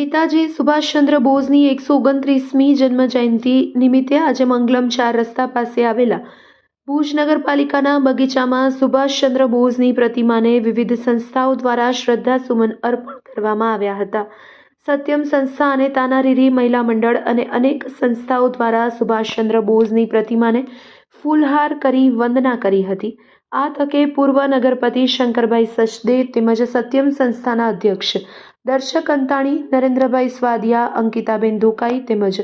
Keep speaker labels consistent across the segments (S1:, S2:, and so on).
S1: નેતાજી સુભાષચંદ્ર બોઝની એકસો ઓગણત્રીસમી જન્મ જયંતિ નિમિત્તે આજે મંગલમ ચાર રસ્તા પાસે આવેલા ભુજ નગરપાલિકાના બગીચામાં સુભાષચંદ્ર બોઝની પ્રતિમાને વિવિધ સંસ્થાઓ દ્વારા શ્રદ્ધાસુમન અર્પણ કરવામાં આવ્યા હતા. સત્યમ સંસ્થા અને તાનારીરી મહિલા મંડળ અને અનેક સંસ્થાઓ દ્વારા સુભાષચંદ્ર બોઝની પ્રતિમાને ફૂલહાર કરી વંદના કરી હતી. આ તકે પૂર્વ નગરપતિ શંકરભાઈ સચદે તેમજ સત્યમ સંસ્થાના અધ્યક્ષ દર્શક અંતાણી, નરેન્દ્રભાઈ સ્વાદિયા, અંકિતાબેન ધોકાઈ તેમજ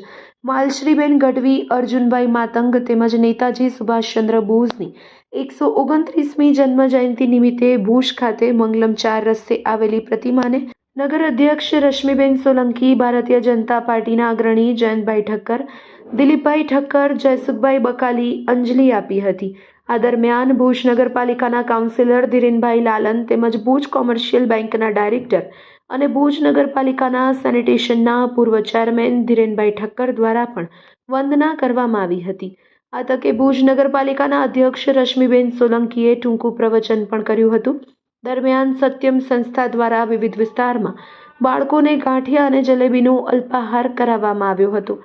S1: માલશ્રીબેન ગઢવી, અર્જુનભાઈ માતંગ તેમજ નેતાજી સુભાષચંદ્ર બોઝની એકસો ઓગણત્રીસમી જન્મ જયંતિ નિમિત્તે ભુજ ખાતે મંગલમ ચાર રસ્તે આવેલી પ્રતિમાને નગર અધ્યક્ષ રશ્મિબેન સોલંકી, ભારતીય જનતા પાર્ટીના અગ્રણી જયંતભાઈ ઠક્કર, દિલીપભાઈ ઠક્કર, જયસુખભાઈ બકાલી અંજલિ આપી હતી. આ દરમિયાન ભુજ નગરપાલિકાના કાઉન્સિલર ધીરેનભાઈ લાલન તેમજ ભુજ કોમર્શિયલ બેંકના ડાયરેક્ટર અને ભુજ નગરપાલિકાના સેનિટેશનના પૂર્વ ચેરમેન ધીરેનભાઈ ઠક્કર દ્વારા પણ વંદના કરવામાં આવી હતી. આ તકે ભુજ નગરપાલિકાના અધ્યક્ષ રશ્મિબેન સોલંકીએ ટૂંકું પ્રવચન પણ કર્યું હતું. દરમિયાન સત્યમ સંસ્થા દ્વારા વિવિધ વિસ્તારમાં બાળકોને ગાંઠિયા અને જલેબીનો અલ્પાહાર કરાવવામાં આવ્યો હતો.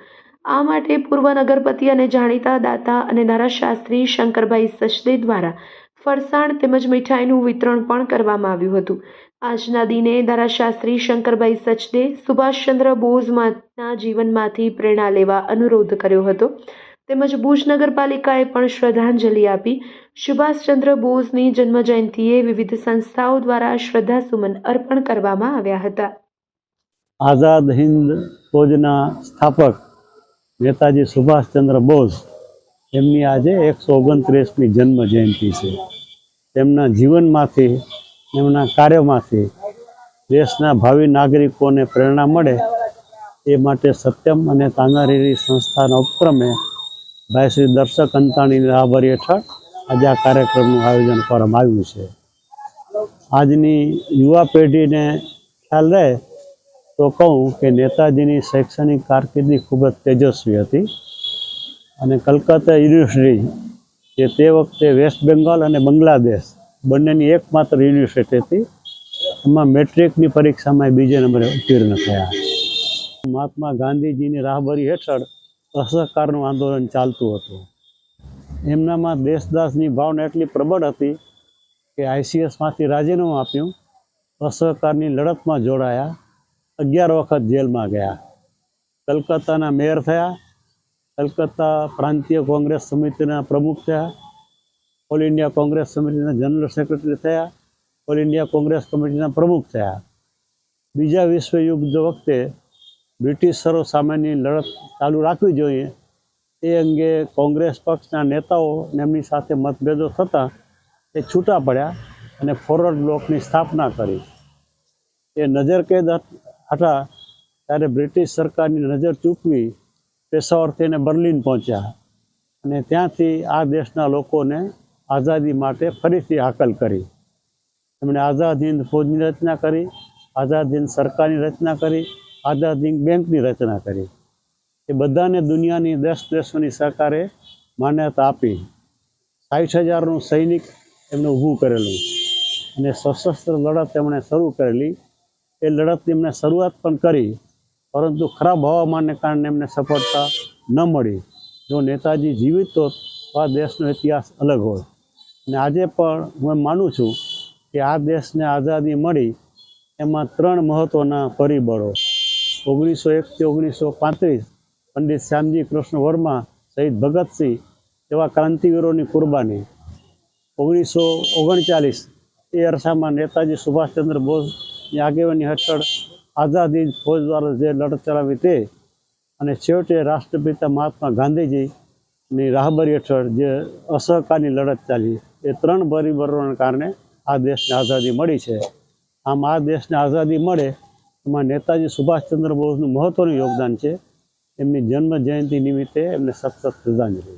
S1: આ માટે પૂર્વ નગરપતિ અને જાણીતા દાતા અને ધારાશાસ્ત્રી શંકરભાઈ સચદે દ્વારા ફરસાણ તેમજ મીઠાઈનું વિતરણ પણ કરવામાં આવ્યું હતું. આજના દિને ધારાશાસ્ત્રી શંકરભાઈ સચદે સુભાષચંદ્ર બોઝના જીવનમાંથી પ્રેરણા લેવા અનુરોધ કર્યો હતો. તેમજ ભુજ નગરપાલિકાએ પણ શ્રદ્ધાંજલિ આપી. સુભાષચંદ્ર બોઝની જન્મજયંતિએ વિવિધ સંસ્થાઓ દ્વારા શ્રદ્ધાસુમન અર્પણ કરવામાં આવ્યા હતા.
S2: આઝાદ હિન્દ ફોજના સ્થાપક નેતાજી સુભાષચંદ્ર બોઝ એમની આજે એકસો ઓગણત્રીસમી જન્મ જયંતિ છે. તેમના જીવનમાંથી, એમના કાર્યમાંથી દેશના ભાવિ નાગરિકોને પ્રેરણા મળે એ માટે સત્યમ અને તાનારીરી સંસ્થાના ઉપક્રમે ભાઈ શ્રી દર્શક અંતાણીની રાહબરી હેઠળ આજે આ કાર્યક્રમનું આયોજન કરવામાં આવ્યું છે. આજની યુવા પેઢીને ખ્યાલ રહે તો કહું કે નેતાજીની શૈક્ષણિક કારકિર્દી ખૂબ જ તેજસ્વી હતી. અને કલકત્તા યુનિવર્સિટી, જે તે વખતે વેસ્ટ બેંગોલ અને બાંગ્લાદેશ બંનેની એકમાત્ર યુનિવર્સિટી હતી, એમાં મેટ્રિકની પરીક્ષામાં બીજે નંબરે ઉત્તીર્ણ થયા. મહાત્મા ગાંધીજીની રાહબરી હેઠળ અસહકારનું આંદોલન ચાલતું હતું. એમનામાં દેશદાસની ભાવના એટલી પ્રબળ હતી કે આઈસીએસમાંથી રાજીનામું આપ્યું, અસહકારની લડતમાં જોડાયા અગિયાર વખત જેલમાં ગયા. કલકત્તાના મેયર થયા, કલકત્તા પ્રાંતીય કોંગ્રેસ સમિતિના પ્રમુખ થયા, ઓલ ઇન્ડિયા કોંગ્રેસ સમિતિના જનરલ સેક્રેટરી થયા, ઓલ ઇન્ડિયા કોંગ્રેસ કમિટીના પ્રમુખ થયા. બીજા વિશ્વયુદ્ધ વખતે બ્રિટિશરો સામેની લડત ચાલુ રાખવી જોઈએ, એ અંગે કોંગ્રેસ પક્ષના નેતાઓ એમની સાથે મતભેદો થતાં એ છૂટા પડ્યા અને ફોરવર્ડ બ્લોકની સ્થાપના કરી. એ નજરકેદ હતા ત્યારે બ્રિટિશ સરકારની નજર ચૂકવી પેશાવર થઈને બર્લિન પહોંચ્યા અને ત્યાંથી આ દેશના લોકોને આઝાદી માટે ફરીથી હાકલ કરી. એમણે આઝાદ હિન્દ ફૌજની રચના કરી, આઝાદ હિન્દ સરકારની રચના કરી, આઝાદ હિન્દ બેંકની રચના કરી. એ બધાને દુનિયાની દસ દેશોની સરકારે માન્યતા આપી. સાઠ હજારનું સૈનિક એમને ઊભું કરેલું અને સશસ્ત્ર લડત એમણે શરૂ કરેલી એ લડતની એમને શરૂઆત પણ કરી, પરંતુ ખરાબ હવામાનને કારણે એમને સફળતા ન મળી. જો નેતાજી જીવિત તો આ દેશનો ઇતિહાસ અલગ હોત અને આજે પણ હું એમ માનું છું કે આ દેશને આઝાદી મળી, એમાં ત્રણ મહત્ત્વના પરિબળો. ઓગણીસો એકથી ઓગણીસો પાંત્રીસ, પંડિત શ્યામજી કૃષ્ણ વર્મા, શહીદ ભગતસિંહ એવા ક્રાંતિવીરોની કુરબાની. ઓગણીસો ઓગણચાલીસ, એ અરસામાં નેતાજી સુભાષચંદ્ર બોઝની આગેવાની હેઠળ આઝાદી ફોજ દ્વારા જે લડત ચલાવી તે અને છેવટે રાષ્ટ્રપિતા મહાત્મા ગાંધીજીની રાહબરી હેઠળ જે અસહકારની લડત ચાલી, એ ત્રણ પરિબળોને કારણે આ દેશને આઝાદી મળી છે. આમ આ દેશને આઝાદી મળે એમાં નેતાજી સુભાષચંદ્ર બોઝનું મહત્ત્વનું યોગદાન છે. એમની જન્મ જયંતિ નિમિત્તે એમને સતત શ્રદ્ધાંજલિ.